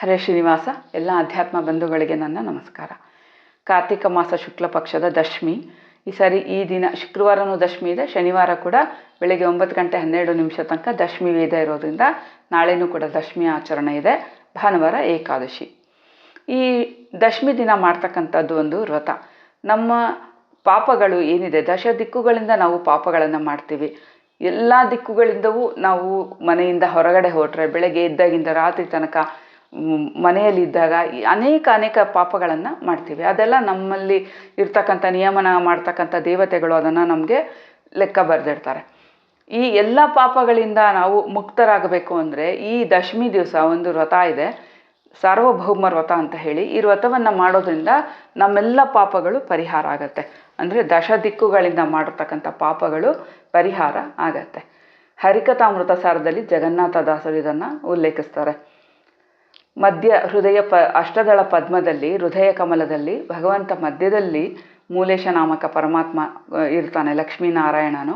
ಹರೇ ಶ್ರೀನಿವಾಸ, ಎಲ್ಲ ಅಧ್ಯಾತ್ಮ ಬಂಧುಗಳಿಗೆ ನನ್ನ ನಮಸ್ಕಾರ. ಕಾರ್ತಿಕ ಮಾಸ ಶುಕ್ಲ ಪಕ್ಷದ ದಶಮಿ. ಈ ಸಾರಿ ಈ ದಿನ, ಶುಕ್ರವಾರನೂ ದಶಮಿ ಇದೆ, ಶನಿವಾರ ಕೂಡ ಬೆಳಗ್ಗೆ ಒಂಬತ್ತು ಗಂಟೆ ಹನ್ನೆರಡು ನಿಮಿಷ ತನಕ ದಶಮಿ ವೇದ ಇರೋದ್ರಿಂದ ನಾಳೆನೂ ಕೂಡ ದಶಮಿ ಆಚರಣೆ ಇದೆ, ಭಾನುವಾರ ಏಕಾದಶಿ. ಈ ದಶಮಿ ದಿನ ಮಾಡ್ತಕ್ಕಂಥದ್ದು ಒಂದು ವ್ರತ. ನಮ್ಮ ಪಾಪಗಳು ಏನಿದೆ, ದಶ ದಿಕ್ಕುಗಳಿಂದ ನಾವು ಪಾಪಗಳನ್ನು ಮಾಡ್ತೀವಿ. ಎಲ್ಲ ದಿಕ್ಕುಗಳಿಂದವೂ ನಾವು ಮನೆಯಿಂದ ಹೊರಗಡೆ ಹೊರಟ್ರೆ ಬೆಳಗ್ಗೆ ಎದ್ದಾಗಿಂದ ರಾತ್ರಿ ತನಕ ಮನೆಯಲ್ಲಿದ್ದಾಗ ಈ ಅನೇಕ ಅನೇಕ ಪಾಪಗಳನ್ನು ಮಾಡ್ತೀವಿ. ಅದೆಲ್ಲ ನಮ್ಮಲ್ಲಿ ಇರ್ತಕ್ಕಂಥ ನಿಯಮನ ಮಾಡ್ತಕ್ಕಂಥ ದೇವತೆಗಳು ಅದನ್ನು ನಮಗೆ ಲೆಕ್ಕ ಬರೆದಿಡ್ತಾರೆ. ಈ ಎಲ್ಲ ಪಾಪಗಳಿಂದ ನಾವು ಮುಕ್ತರಾಗಬೇಕು ಅಂದರೆ ಈ ದಶಮಿ ದಿವಸ ಒಂದು ವ್ರತ ಇದೆ. ಸಾರ್ವಭೌಮ ವ್ರತ ಅಂತ ಹೇಳಿ ಈ ವ್ರತವನ್ನು ಮಾಡೋದ್ರಿಂದ ನಮ್ಮೆಲ್ಲ ಪಾಪಗಳು ಪರಿಹಾರ ಆಗತ್ತೆ. ಅಂದರೆ ದಶ ದಿಕ್ಕುಗಳಿಂದ ಮಾಡಿರ್ತಕ್ಕಂಥ ಪಾಪಗಳು ಪರಿಹಾರ ಆಗತ್ತೆ. ಹರಿಕಥಾಮೃತ ಸಾರದಲ್ಲಿ ಜಗನ್ನಾಥ ದಾಸರು ಇದನ್ನು ಉಲ್ಲೇಖಿಸ್ತಾರೆ. ಮಧ್ಯ ಹೃದಯ ಪ, ಅಷ್ಟದಳ ಪದ್ಮದಲ್ಲಿ, ಹೃದಯ ಕಮಲದಲ್ಲಿ, ಭಗವಂತ ಮಧ್ಯದಲ್ಲಿ ಮೂಲೇಶ ನಾಮಕ ಪರಮಾತ್ಮ ಇರ್ತಾನೆ, ಲಕ್ಷ್ಮೀನಾರಾಯಣನು.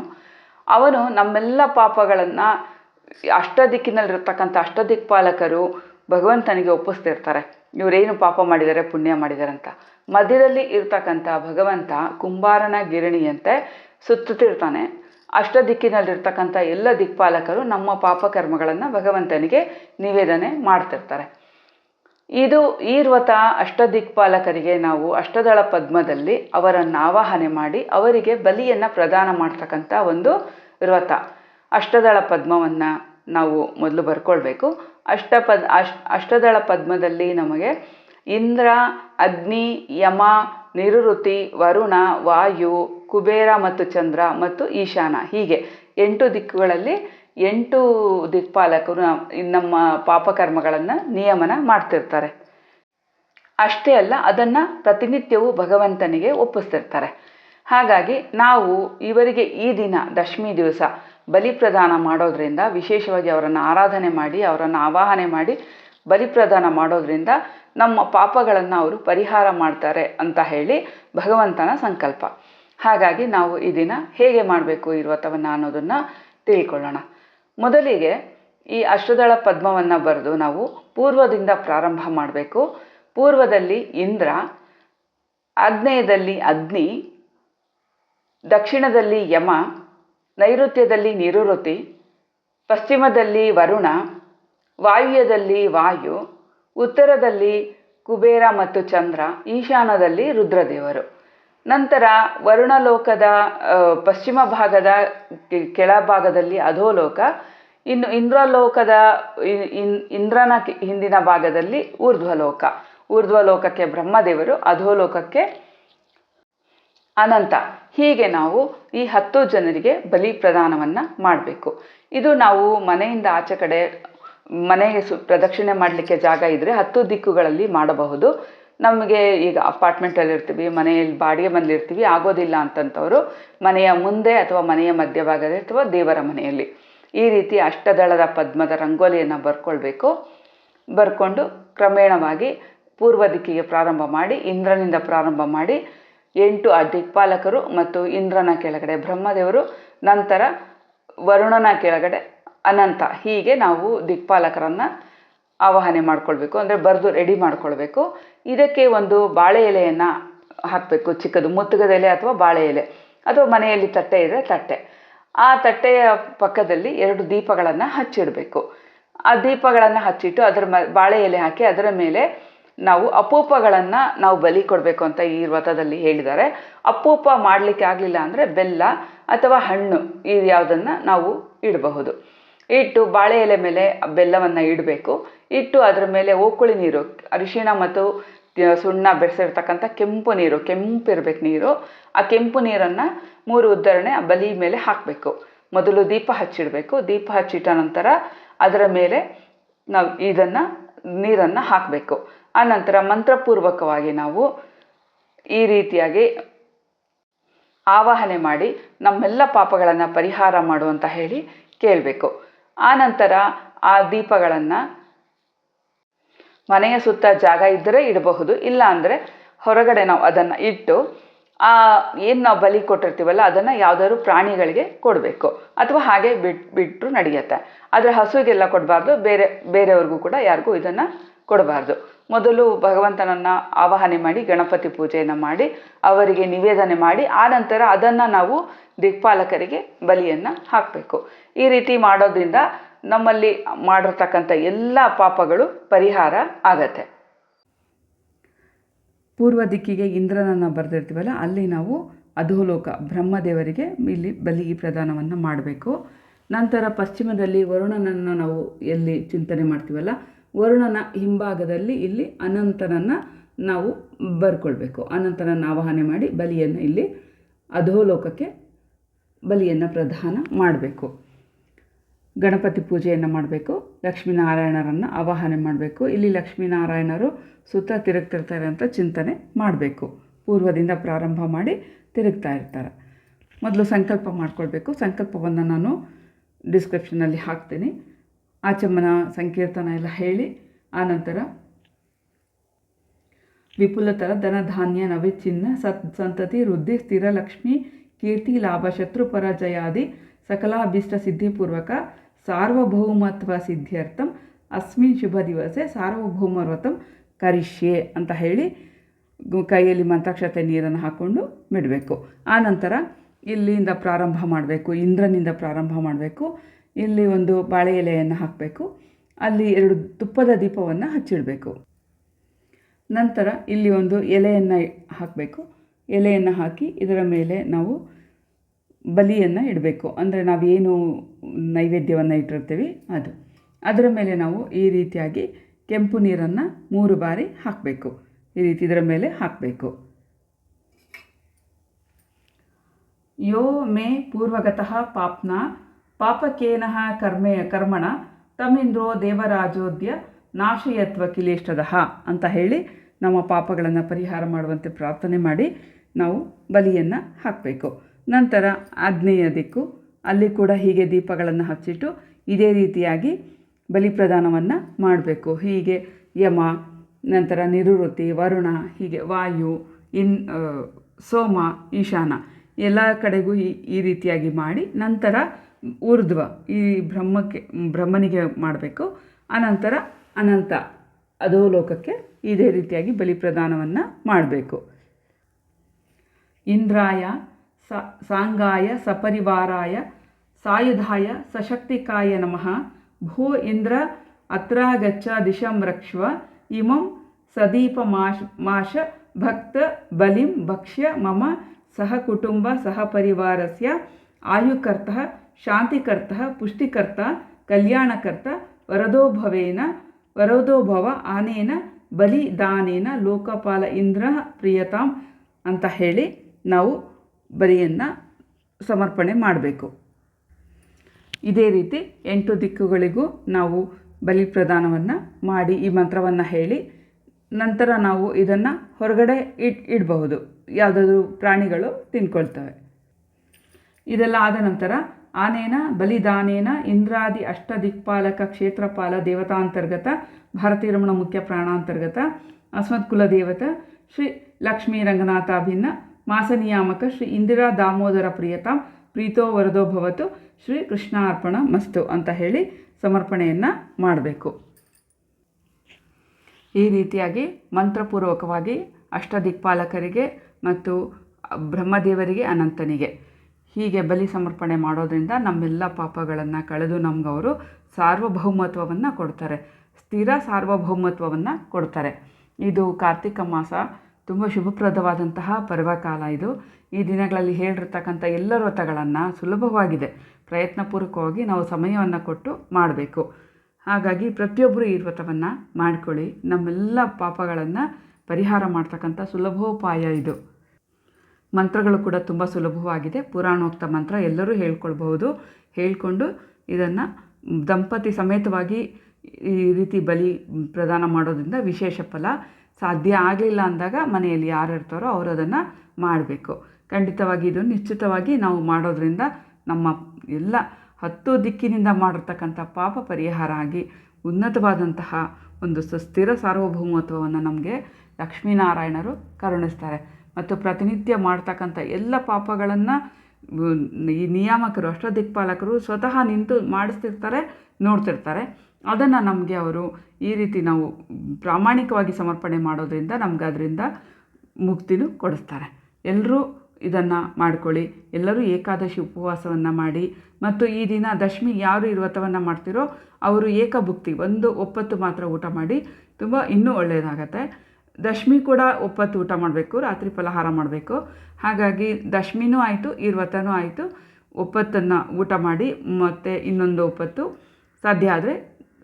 ಅವನು ನಮ್ಮೆಲ್ಲ ಪಾಪಗಳನ್ನು ಅಷ್ಟ ದಿಕ್ಪಾಲಕರು ಭಗವಂತನಿಗೆ ಒಪ್ಪಿಸ್ತಿರ್ತಾರೆ. ಇವರೇನು ಪಾಪ ಮಾಡಿದ್ದಾರೆ ಪುಣ್ಯ ಮಾಡಿದ್ದಾರೆ ಅಂತ. ಮಧ್ಯದಲ್ಲಿ ಇರ್ತಕ್ಕಂಥ ಭಗವಂತ ಕುಂಬಾರನ ಗಿರಣಿಯಂತೆ ಸುತ್ತುತ್ತಿರ್ತಾನೆ. ಅಷ್ಟ ದಿಕ್ಕಿನಲ್ಲಿರ್ತಕ್ಕಂಥ ಎಲ್ಲ ದಿಕ್ಪಾಲಕರು ನಮ್ಮ ಪಾಪಕರ್ಮಗಳನ್ನು ಭಗವಂತನಿಗೆ ನಿವೇದನೆ ಮಾಡ್ತಿರ್ತಾರೆ. ಇದು ಈ ವ್ರತ ಅಷ್ಟದಿಕ್ಪಾಲಕರಿಗೆ ನಾವು ಅಷ್ಟದಳ ಪದ್ಮದಲ್ಲಿ ಅವರನ್ನು ಆವಾಹನೆ ಮಾಡಿ ಅವರಿಗೆ ಬಲಿಯನ್ನು ಪ್ರದಾನ ಮಾಡ್ತಕ್ಕಂಥ ಒಂದು ವ್ರತ ಅಷ್ಟದಳ ಪದ್ಮವನ್ನು ನಾವು ಮೊದಲು ಬರ್ಕೊಳ್ಬೇಕು. ಅಷ್ಟ ಅಷ್ಟದಳ ಪದ್ಮದಲ್ಲಿ ನಮಗೆ ಇಂದ್ರ, ಅಗ್ನಿ, ಯಮ ನಿರುತಿ ವರುಣ, ವಾಯು, ಕುಬೇರ ಮತ್ತು ಚಂದ್ರ ಮತ್ತು ಈಶಾನ ಹೀಗೆ ಎಂಟು ದಿಕ್ಕುಗಳಲ್ಲಿ ಎಂಟು ದಿಕ್ಪಾಲಕರು ನಮ್ಮ ಪಾಪಕರ್ಮಗಳನ್ನು ನಿಯಮನ ಮಾಡ್ತಿರ್ತಾರೆ. ಅಷ್ಟೇ ಅಲ್ಲ, ಅದನ್ನು ಪ್ರತಿನಿತ್ಯವೂ ಭಗವಂತನಿಗೆ ಒಪ್ಪಿಸ್ತಿರ್ತಾರೆ. ಹಾಗಾಗಿ ನಾವು ಇವರಿಗೆ ಈ ದಿನ ದಶಮಿ ದಿವಸ ಬಲಿ ಪ್ರದಾನ ಮಾಡೋದ್ರಿಂದ, ವಿಶೇಷವಾಗಿ ಅವರನ್ನು ಆರಾಧನೆ ಮಾಡಿ, ಅವರನ್ನು ಆವಾಹನೆ ಮಾಡಿ ಬಲಿ ಪ್ರದಾನ ಮಾಡೋದ್ರಿಂದ ನಮ್ಮ ಪಾಪಗಳನ್ನು ಅವರು ಪರಿಹಾರ ಮಾಡ್ತಾರೆ ಅಂತ ಹೇಳಿ ಭಗವಂತನ ಸಂಕಲ್ಪ. ಹಾಗಾಗಿ ನಾವು ಈ ದಿನ ಹೇಗೆ ಮಾಡಬೇಕು ಈ ವ್ರತವನ್ನು ಅನ್ನೋದನ್ನು ತಿಳ್ಕೊಳ್ಳೋಣ. ಮೊದಲಿಗೆ ಈ ಅಷ್ಟದಳ ಪದ್ಮವನ್ನು ಬರೆದು ನಾವು ಪೂರ್ವದಿಂದ ಪ್ರಾರಂಭ ಮಾಡಬೇಕು. ಪೂರ್ವದಲ್ಲಿ ಇಂದ್ರ ಆಗ್ನೇಯದಲ್ಲಿ ಅಗ್ನಿ, ದಕ್ಷಿಣದಲ್ಲಿ ಯಮ, ನೈಋತ್ಯದಲ್ಲಿ ನಿರುರುತಿ, ಪಶ್ಚಿಮದಲ್ಲಿ ವರುಣ, ವಾಯುವ್ಯದಲ್ಲಿ ವಾಯು, ಉತ್ತರದಲ್ಲಿ ಕುಬೇರ ಮತ್ತು ಚಂದ್ರ, ಈಶಾನದಲ್ಲಿ ರುದ್ರದೇವರು. ನಂತರ ವರುಣಲೋಕದ ಪಶ್ಚಿಮ ಭಾಗದ ಕೆಳಭಾಗದಲ್ಲಿ ಅಧೋಲೋಕ, ಇನ್ನು ಇಂದ್ರಲೋಕದ ಇಂದ್ರನ ಹಿಂದಿನ ಭಾಗದಲ್ಲಿ ಊರ್ಧ್ವಲೋಕ. ಊರ್ಧ್ವಲೋಕಕ್ಕೆ ಬ್ರಹ್ಮದೇವರು, ಅಧೋಲೋಕಕ್ಕೆ ಅನಂತ. ಹೀಗೆ ನಾವು ಈ ಹತ್ತು ಜನರಿಗೆ ಬಲಿ ಪ್ರದಾನವನ್ನು ಮಾಡಬೇಕು. ಇದು ನಾವು ಮನೆಯಿಂದ ಆಚೆ ಕಡೆ ಮನೆಗೆ ಸು, ಪ್ರದಕ್ಷಿಣೆ ಮಾಡಲಿಕ್ಕೆ ಜಾಗ ಇದ್ದರೆ ಹತ್ತು ದಿಕ್ಕುಗಳಲ್ಲಿ ಮಾಡಬಹುದು. ನಮಗೆ ಈಗ ಅಪಾರ್ಟ್ಮೆಂಟಲ್ಲಿ ಇರ್ತೀವಿ, ಮನೆಯಲ್ಲಿ ಬಾಡಿಗೆ ಬಂದಿರ್ತೀವಿ, ಆಗೋದಿಲ್ಲ ಅಂತಂಥವ್ರು ಮನೆಯ ಮುಂದೆ ಅಥವಾ ಮನೆಯ ಮಧ್ಯಭಾಗದಲ್ಲಿ ಅಥವಾ ದೇವರ ಮನೆಯಲ್ಲಿ. ಈ ರೀತಿ ಅಷ್ಟದಳದ ಪದ್ಮದ ರಂಗೋಲಿಯನ್ನು ಬರ್ಕೊಳ್ಬೇಕು. ಬರ್ಕೊಂಡು ಕ್ರಮೇಣವಾಗಿ ಪೂರ್ವ ದಿಕ್ಕಿಗೆ ಪ್ರಾರಂಭ ಮಾಡಿ, ಇಂದ್ರನಿಂದ ಪ್ರಾರಂಭ ಮಾಡಿ, ಎಂಟು ಆ ದಿಕ್ಪಾಲಕರು ಮತ್ತು ಇಂದ್ರನ ಕೆಳಗಡೆ ಬ್ರಹ್ಮದೇವರು, ನಂತರ ವರುಣನ ಕೆಳಗಡೆ ಅನಂತ. ಹೀಗೆ ನಾವು ದಿಕ್ಪಾಲಕರನ್ನು ಆವಾಹನೆ ಮಾಡ್ಕೊಳ್ಬೇಕು, ಅಂದರೆ ಬರೆದು ರೆಡಿ ಮಾಡ್ಕೊಳ್ಬೇಕು. ಇದಕ್ಕೆ ಒಂದು ಬಾಳೆ ಎಲೆಯನ್ನು ಹಾಕಬೇಕು, ಚಿಕ್ಕದು ಮುತ್ತುಗದ ಎಲೆ ಅಥವಾ ಬಾಳೆ ಎಲೆ, ಅಥವಾ ಮನೆಯಲ್ಲಿ ತಟ್ಟೆ ಇದ್ದರೆ ತಟ್ಟೆ. ಆ ತಟ್ಟೆಯ ಪಕ್ಕದಲ್ಲಿ ಎರಡು ದೀಪಗಳನ್ನು ಹಚ್ಚಿಡಬೇಕು. ಆ ದೀಪಗಳನ್ನು ಹಚ್ಚಿಟ್ಟು ಅದರ ಮ, ಬಾಳೆ ಎಲೆ ಹಾಕಿ ಅದರ ಮೇಲೆ ನಾವು ಅಪೂಪಗಳನ್ನು ನಾವು ಬಲಿ ಕೊಡಬೇಕು ಅಂತ ಈ ವ್ರತದಲ್ಲಿ ಹೇಳಿದ್ದಾರೆ. ಅಪೂಪ ಮಾಡಲಿಕ್ಕೆ ಆಗಲಿಲ್ಲ ಅಂದರೆ ಬೆಲ್ಲ ಅಥವಾ ಹಣ್ಣು ಇದು ಯಾವುದನ್ನು ನಾವು ಇಡಬಹುದು. ಇಟ್ಟು ಬಾಳೆ ಎಲೆ ಮೇಲೆ ಬೆಲ್ಲವನ್ನು ಇಡಬೇಕು. ಇಟ್ಟು ಅದರ ಮೇಲೆ ಓಕುಳಿ ನೀರು, ಅರಿಶಿಣ ಮತ್ತು ಸುಣ್ಣ ಬೆರೆಸಿರ್ತಕ್ಕಂಥ ಕೆಂಪು ನೀರು, ಕೆಂಪು ಇರಬೇಕು ನೀರು. ಆ ಕೆಂಪು ನೀರನ್ನು ಮೂರು ಉದ್ಧರಣೆ ಆ ಬಲಿ ಮೇಲೆ ಹಾಕಬೇಕು. ಮೊದಲು ದೀಪ ಹಚ್ಚಿಡಬೇಕು. ದೀಪ ಹಚ್ಚಿಟ್ಟ ನಂತರ ಅದರ ಮೇಲೆ ನಾವು ಇದನ್ನು, ನೀರನ್ನು ಹಾಕಬೇಕು. ಆನಂತರ ಮಂತ್ರಪೂರ್ವಕವಾಗಿ ನಾವು ಈ ರೀತಿಯಾಗಿ ಆವಾಹನೆ ಮಾಡಿ ನಮ್ಮೆಲ್ಲ ಪಾಪಗಳನ್ನು ಪರಿಹಾರ ಮಾಡು ಅಂತ ಹೇಳಿ ಕೇಳಬೇಕು. ಆನಂತರ ಆ ದೀಪಗಳನ್ನು ಮನೆಯ ಸುತ್ತ ಜಾಗ ಇದ್ದರೆ ಇಡಬಹುದು, ಇಲ್ಲ ಅಂದರೆ ಹೊರಗಡೆ ನಾವು ಅದನ್ನು ಇಟ್ಟು ಆ ಏನು ನಾವು ಬಲಿ ಕೊಟ್ಟಿರ್ತೀವಲ್ಲ ಅದನ್ನು ಯಾವುದಾದ್ರು ಪ್ರಾಣಿಗಳಿಗೆ ಕೊಡಬೇಕು. ಅಥವಾ ಹಾಗೆ ಬಿಟ್ಟು ಬಿಟ್ಟರು ನಡೆಯುತ್ತೆ. ಆದರೆ ಹಸುಗೆಲ್ಲ ಕೊಡಬಾರ್ದು, ಬೇರೆ, ಬೇರೆಯವ್ರಿಗೂ ಕೂಡ ಯಾರಿಗೂ ಇದನ್ನು ಕೊಡಬಾರ್ದು. ಮೊದಲು ಭಗವಂತನನ್ನು ಆವಾಹನೆ ಮಾಡಿ, ಗಣಪತಿ ಪೂಜೆಯನ್ನು ಮಾಡಿ, ಅವರಿಗೆ ನಿವೇದನೆ ಮಾಡಿ ಆನಂತರ ಅದನ್ನು ನಾವು ದಿಕ್ಪಾಲಕರಿಗೆ ಬಲಿಯನ್ನು ಹಾಕಬೇಕು. ಈ ರೀತಿ ಮಾಡೋದ್ರಿಂದ ನಮ್ಮಲ್ಲಿ ಮಾಡಿರ್ತಕ್ಕಂಥ ಎಲ್ಲ ಪಾಪಗಳು ಪರಿಹಾರ ಆಗತ್ತೆ. ಪೂರ್ವ ದಿಕ್ಕಿಗೆ ಇಂದ್ರನನ್ನು ಬರೆದಿರ್ತೀವಲ್ಲ, ಅಲ್ಲಿ ನಾವು ಅಧೋಲೋಕ, ಬ್ರಹ್ಮದೇವರಿಗೆ ಇಲ್ಲಿ ಬಲಿ ಪ್ರದಾನವನ್ನು ಮಾಡಬೇಕು. ನಂತರ ಪಶ್ಚಿಮದಲ್ಲಿ ವರುಣನನ್ನು ನಾವು ಎಲ್ಲಿ ಚಿಂತನೆ ಮಾಡ್ತೀವಲ್ಲ ವರುಣನ ಹಿಂಭಾಗದಲ್ಲಿ ಇಲ್ಲಿ ಅನಂತನನ್ನು ನಾವು ಬರ್ಕೊಳ್ಬೇಕು. ಅನಂತನನ್ನು ಆವಾಹನೆ ಮಾಡಿ ಬಲಿಯನ್ನು ಇಲ್ಲಿ ಅಧೋಲೋಕಕ್ಕೆ ಬಲಿಯನ್ನು ಪ್ರದಾನ ಮಾಡಬೇಕು. ಗಣಪತಿ ಪೂಜೆಯನ್ನು ಮಾಡಬೇಕು. ಲಕ್ಷ್ಮೀನಾರಾಯಣರನ್ನು ಆವಾಹನೆ ಮಾಡಬೇಕು. ಇಲ್ಲಿ ಲಕ್ಷ್ಮೀನಾರಾಯಣರು ಸುತ್ತ ತಿರುಗ್ತಿರ್ತಾರೆ ಅಂತ ಚಿಂತನೆ ಮಾಡಬೇಕು. ಪೂರ್ವದಿಂದ ಪ್ರಾರಂಭ ಮಾಡಿ ತಿರುಗ್ತಾ ಇರ್ತಾರೆ. ಮೊದಲು ಸಂಕಲ್ಪ ಮಾಡಿಕೊಳ್ಬೇಕು. ಸಂಕಲ್ಪವನ್ನು ನಾನು ಡಿಸ್ಕ್ರಿಪ್ಷನಲ್ಲಿ ಹಾಕ್ತೀನಿ. ಆಚಮನ ಸಂಕೀರ್ತನ ಎಲ್ಲ ಹೇಳಿ ಆನಂತರ ವಿಪುಲತರ ಧನ ಧಾನ್ಯ ನವಿಚಿನ್ನ ಸತ್, ಸಂತತಿ ವೃದ್ಧಿ ಸ್ಥಿರ ಲಕ್ಷ್ಮಿ ಕೀರ್ತಿ ಲಾಭ ಶತ್ರು ಪರಾಜಯಾದಿ ಸಕಲಾಭೀಷ್ಟ ಸಿದ್ಧಿಪೂರ್ವಕ ಸಾರ್ವಭೌಮತ್ವ ಸಿದ್ಧ್ಯರ್ಥಂ ಅಸ್ಮಿನ್ ಶುಭ ದಿವಸೆ ಸಾರ್ವಭೌಮವ್ರತಂ ಕರಿಷ್ಯೆ ಅಂತ ಹೇಳಿ ಕೈಯಲ್ಲಿ ಮಂತ್ರಾಕ್ಷತೆ ನೀರನ್ನು ಹಾಕ್ಕೊಂಡು ಬಿಡಬೇಕು. ಆನಂತರ ಇಲ್ಲಿಂದ ಪ್ರಾರಂಭ ಮಾಡಬೇಕು, ಇಂದ್ರನಿಂದ ಪ್ರಾರಂಭ ಮಾಡಬೇಕು. ಇಲ್ಲಿ ಒಂದು ಬಾಳೆ ಎಲೆಯನ್ನು ಹಾಕಬೇಕು. ಅಲ್ಲಿ ಎರಡು ತುಪ್ಪದ ದೀಪವನ್ನು ಹಚ್ಚಿಡಬೇಕು. ನಂತರ ಇಲ್ಲಿ ಒಂದು ಎಲೆಯನ್ನು ಹಾಕಬೇಕು. ಎಲೆಯನ್ನು ಹಾಕಿ ಇದರ ಮೇಲೆ ನಾವು ಬಲಿಯನ್ನು ಇಡಬೇಕು. ಅಂದರೆ ನಾವೇನು ನೈವೇದ್ಯವನ್ನು ಇಟ್ಟಿರ್ತೀವಿ ಅದು. ಅದರ ಮೇಲೆ ನಾವು ಈ ರೀತಿಯಾಗಿ ಕೆಂಪು ನೀರನ್ನು ಮೂರು ಬಾರಿ ಹಾಕಬೇಕು. ಈ ರೀತಿ ಇದರ ಮೇಲೆ ಹಾಕಬೇಕು. ಯೋ ಮೇ ಪೂರ್ವಗತಃ ಪಾಪ್ನ ಪಾಪಕೇನಃ ಕರ್ಮೇ ಕರ್ಮಣ, ತಮಿಂದ್ರೋ ದೇವರಾಜೋದ್ಯ ನಾಶಯತ್ವ ಕಿಲೇಷ್ಟದಃ ಅಂತ ಹೇಳಿ ನಮ್ಮ ಪಾಪಗಳನ್ನು ಪರಿಹಾರ ಮಾಡುವಂತೆ ಪ್ರಾರ್ಥನೆ ಮಾಡಿ ನಾವು ಬಲಿಯನ್ನು ಹಾಕಬೇಕು. ನಂತರ ಆಗ್ನೇಯ ದಿಕ್ಕು, ಅಲ್ಲಿ ಕೂಡ ಹೀಗೆ ದೀಪಗಳನ್ನು ಹಚ್ಚಿಟ್ಟು ಇದೇ ರೀತಿಯಾಗಿ ಬಲಿ ಪ್ರದಾನವನ್ನು ಮಾಡಬೇಕು. ಹೀಗೆ ಯಮ, ನಂತರ ನಿರುವೃತ್ತಿ ವರುಣ, ಹೀಗೆ ವಾಯು, ಇನ್ ಸೋಮ, ಈಶಾನ ಎಲ್ಲ ಕಡೆಗೂ ಈ ಈ ರೀತಿಯಾಗಿ ಮಾಡಿ ನಂತರ ಊರ್ಧ್ವ ಈ ಬ್ರಹ್ಮಕ್ಕೆ, ಬ್ರಹ್ಮನಿಗೆ ಮಾಡಬೇಕು. ಅನಂತರ ಅನಂತ ಅಧೋಲೋಕಕ್ಕೆ ಇದೇ ರೀತಿಯಾಗಿ ಬಲಿ ಪ್ರದಾನವನ್ನು ಮಾಡಬೇಕು. ಇಂದ್ರಾಯ ಸಾಂಗಾಯ, ಸಪರಿವಾರಾಯ, ಸಾಯುಧಾಯ, ಸಶಕ್ತಿಕಾಯ ನಮಃ, ಭೂ ಇಂದ್ರ ಅತ್ರಾಗಚ್ಚ ದಿಶಂ ರಕ್ಷ್ವ, ಇಮಂ ಸದೀಪ ಮಾಶ ಮಾಶ, ಭಕ್ತ ಬಲಿಂ ಭಕ್ಷ್ಯ ಮಮ, ಸಹ ಕುಟುಂಬ ಸಹ ಪರಿವಾರಸ್ಯ, ಆಯುಕರ್ತ ಶಾಂತಿಕರ್ತ, ಪುಷ್ಟಿಕರ್ತ, ಕಲ್ಯಾಣಕರ್ತ ವರದೋಭವೇನ ವರದೋಭವ ಆನೇನ, ಬಲಿದಾನೇನ, ಲೋಕಪಾಲ ಇಂದ್ರ ಪ್ರಿಯತಾಂ ಅಂತ ಹೇಳಿ ನಾವು ಬಲಿಯನ್ನು ಸಮರ್ಪಣೆ ಮಾಡಬೇಕು. ಇದೇ ರೀತಿ ಎಂಟು ದಿಕ್ಕುಗಳಿಗೂ ನಾವು ಬಲಿ ಪ್ರದಾನವನ್ನು ಮಾಡಿ ಈ ಮಂತ್ರವನ್ನು ಹೇಳಿ, ನಂತರ ನಾವು ಇದನ್ನು ಹೊರಗಡೆ ಇಟ್, ಇಡಬಹುದು. ಯಾವುದಾದ್ರೂ ಪ್ರಾಣಿಗಳು ತಿನ್ಕೊಳ್ತವೆ. ಇದೆಲ್ಲ ಆದ ನಂತರ ಆನೇನ ಬಲಿದಾನೇನ ಇಂದ್ರಾದಿ ಅಷ್ಟದಿಕ್ಪಾಲಕ ಕ್ಷೇತ್ರಪಾಲ ದೇವತಾಂತರ್ಗತ ಭಾರತೀಯ ರಮಣ ಮುಖ್ಯ ಪ್ರಾಣಾಂತರ್ಗತ ಅಸ್ಮತ್ ಕುಲದೇವತ ಶ್ರೀ ಲಕ್ಷ್ಮೀ ರಂಗನಾಥಾಭಿನ್ನ, ಮಾಸನಿಯಾಮಕ ಶ್ರೀ ಇಂದಿರಾ ದಾಮೋದರ ಪ್ರಿಯತ, ಪ್ರೀತೋ ವರದೋ ಭವತು, ಶ್ರೀ ಕೃಷ್ಣಾರ್ಪಣ ಮಸ್ತು ಅಂತ ಹೇಳಿ ಸಮರ್ಪಣೆಯನ್ನು ಮಾಡಬೇಕು. ಈ ರೀತಿಯಾಗಿ ಮಂತ್ರಪೂರ್ವಕವಾಗಿ ಅಷ್ಟದಿಕ್ಪಾಲಕರಿಗೆ ಮತ್ತು ಬ್ರಹ್ಮದೇವರಿಗೆ ಅನಂತನಿಗೆ ಹೀಗೆ ಬಲಿ ಸಮರ್ಪಣೆ ಮಾಡೋದ್ರಿಂದ ನಮ್ಮೆಲ್ಲ ಪಾಪಗಳನ್ನು ಕಳೆದು ನಮ್ಗೆ ಅವರು ಸಾರ್ವಭೌಮತ್ವವನ್ನು ಕೊಡ್ತಾರೆ. ಸ್ಥಿರ ಸಾರ್ವಭೌಮತ್ವವನ್ನು ಕೊಡ್ತಾರೆ. ಇದು ಕಾರ್ತಿಕ ಮಾಸ ತುಂಬ ಶುಭಪ್ರದವಾದಂತಹ ಪರ್ವಕಾಲ ಇದು. ಈ ದಿನಗಳಲ್ಲಿ ಹೇಳಿರ್ತಕ್ಕಂಥ ಎಲ್ಲ ವ್ರತಗಳನ್ನು ಸುಲಭವಾಗಿದೆ. ಪ್ರಯತ್ನಪೂರ್ವಕವಾಗಿ ನಾವು ಸಮಯವನ್ನು ಕೊಟ್ಟು ಮಾಡಬೇಕು. ಹಾಗಾಗಿ ಪ್ರತಿಯೊಬ್ಬರು ಈ ವ್ರತವನ್ನು ಮಾಡಿಕೊಳ್ಳಿ. ನಮ್ಮೆಲ್ಲ ಪಾಪಗಳನ್ನು ಪರಿಹಾರ ಮಾಡ್ತಕ್ಕಂಥ ಸುಲಭೋಪಾಯ ಇದು. ಮಂತ್ರಗಳು ಕೂಡ ತುಂಬ ಸುಲಭವಾಗಿದೆ. ಪುರಾಣೋಕ್ತ ಮಂತ್ರ ಎಲ್ಲರೂ ಹೇಳ್ಕೊಳ್ಬಹುದು. ಹೇಳ್ಕೊಂಡು ಇದನ್ನು ದಂಪತಿ ಸಮೇತವಾಗಿ ಈ ರೀತಿ ಬಲಿ ಪ್ರದಾನ ಮಾಡೋದ್ರಿಂದ ವಿಶೇಷ ಫಲ. ಸಾಧ್ಯ ಆಗಲಿಲ್ಲ ಅಂದಾಗ ಮನೆಯಲ್ಲಿ ಯಾರು ಇರ್ತಾರೋ ಅವರು ಅದನ್ನು ಮಾಡಬೇಕು. ಖಂಡಿತವಾಗಿ ಇದು ನಿಶ್ಚಿತವಾಗಿ ನಾವು ಮಾಡೋದ್ರಿಂದ ನಮ್ಮ ಎಲ್ಲ ಹತ್ತು ದಿಕ್ಕಿನಿಂದ ಮಾಡಿರ್ತಕ್ಕಂಥ ಪಾಪ ಪರಿಹಾರ ಆಗಿ ಉನ್ನತವಾದಂತಹ ಒಂದು ಸುಸ್ಥಿರ ಸಾರ್ವಭೌಮತ್ವವನ್ನು ನಮಗೆ ಲಕ್ಷ್ಮೀನಾರಾಯಣರು ಕರುಣಿಸ್ತಾರೆ. ಮತ್ತು ಪ್ರತಿನಿತ್ಯ ಮಾಡ್ತಕ್ಕಂಥ ಎಲ್ಲ ಪಾಪಗಳನ್ನು ಈ ನಿಯಾಮಕರು, ಅಷ್ಟದಿಕ್ಪಾಲಕರು ಸ್ವತಃ ನಿಂತು ಮಾಡಿಸ್ತಿರ್ತಾರೆ, ನೋಡ್ತಿರ್ತಾರೆ. ಅದನ್ನು ನಮಗೆ ಅವರು ಈ ರೀತಿ ನಾವು ಪ್ರಾಮಾಣಿಕವಾಗಿ ಸಮರ್ಪಣೆ ಮಾಡೋದರಿಂದ ನಮ್ಗೆ ಅದರಿಂದ ಮುಕ್ತಿನೂ ಕೊಡಿಸ್ತಾರೆ. ಎಲ್ಲರೂ ಇದನ್ನು ಮಾಡ್ಕೊಳ್ಳಿ. ಎಲ್ಲರೂ ಏಕಾದಶಿ ಉಪವಾಸವನ್ನು ಮಾಡಿ. ಮತ್ತು ಈ ದಿನ ದಶಮಿ ಯಾರು ಈ ವ್ರತವನ್ನು ಮಾಡ್ತಿರೋ, ಅವರು ಏಕಭುಕ್ತಿ, ಒಂದು ಒಪ್ಪತ್ತು ಮಾತ್ರ ಊಟ ಮಾಡಿ. ತುಂಬ ಇನ್ನೂ ಒಳ್ಳೆಯದಾಗತ್ತೆ ದಶಮಿ ಕೂಡ ಒಪ್ಪತ್ತು ಊಟ ಮಾಡಬೇಕು, ರಾತ್ರಿ ಫಲಹಾರ ಮಾಡಬೇಕು. ಹಾಗಾಗಿ ದಶಮಿನೂ ಆಯಿತು ವ್ರತನೂ ಆಯಿತು. ಒಪ್ಪತ್ತನ್ನು ಊಟ ಮಾಡಿ, ಮತ್ತು ಇನ್ನೊಂದು ಒಪ್ಪತ್ತು. ಸಾಧ್ಯ ಆದರೆ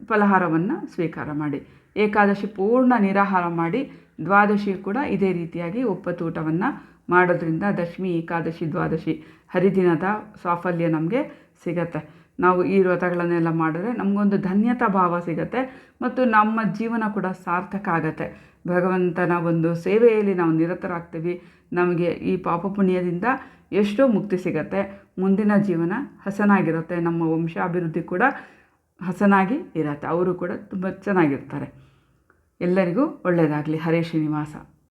ಫಲಹಾರವನ್ನು ಸ್ವೀಕಾರ ಮಾಡಿ. ಏಕಾದಶಿ ಪೂರ್ಣ ನಿರಾಹಾರ ಮಾಡಿ, ದ್ವಾದಶಿ ಕೂಡ ಇದೇ ರೀತಿಯಾಗಿ ಒಪ್ಪತ್ತು ಊಟವನ್ನು ಮಾಡೋದ್ರಿಂದ ದಶಮಿ, ಏಕಾದಶಿ, ದ್ವಾದಶಿ ಹರಿದಿನದ ಸಾಫಲ್ಯ ನಮಗೆ ಸಿಗತ್ತೆ. ನಾವು ಈ ವ್ರತಗಳನ್ನೆಲ್ಲ ಮಾಡಿದ್ರೆ ನಮಗೊಂದು ಧನ್ಯತಾ ಭಾವ ಸಿಗುತ್ತೆ ಮತ್ತು ನಮ್ಮ ಜೀವನ ಕೂಡ ಸಾರ್ಥಕ ಆಗತ್ತೆ. ಭಗವಂತನ ಒಂದು ಸೇವೆಯಲ್ಲಿ ನಾವು ನಿರತರಾಗ್ತೀವಿ. ನಮಗೆ ಈ ಪಾಪ ಪುಣ್ಯದಿಂದ ಎಷ್ಟೋ ಮುಕ್ತಿ ಸಿಗತ್ತೆ. ಮುಂದಿನ ಜೀವನ ಹಸನಾಗಿರುತ್ತೆ. ನಮ್ಮ ವಂಶಾಭಿವೃದ್ಧಿ ಕೂಡ ಹಸನಾಗಿ ಇರತ್ತೆ. ಅವರು ಕೂಡ ತುಂಬ ಚೆನ್ನಾಗಿರ್ತಾರೆ. ಎಲ್ಲರಿಗೂ ಒಳ್ಳೆಯದಾಗಲಿ ಹರೇ ಶ್ರೀನಿವಾಸ.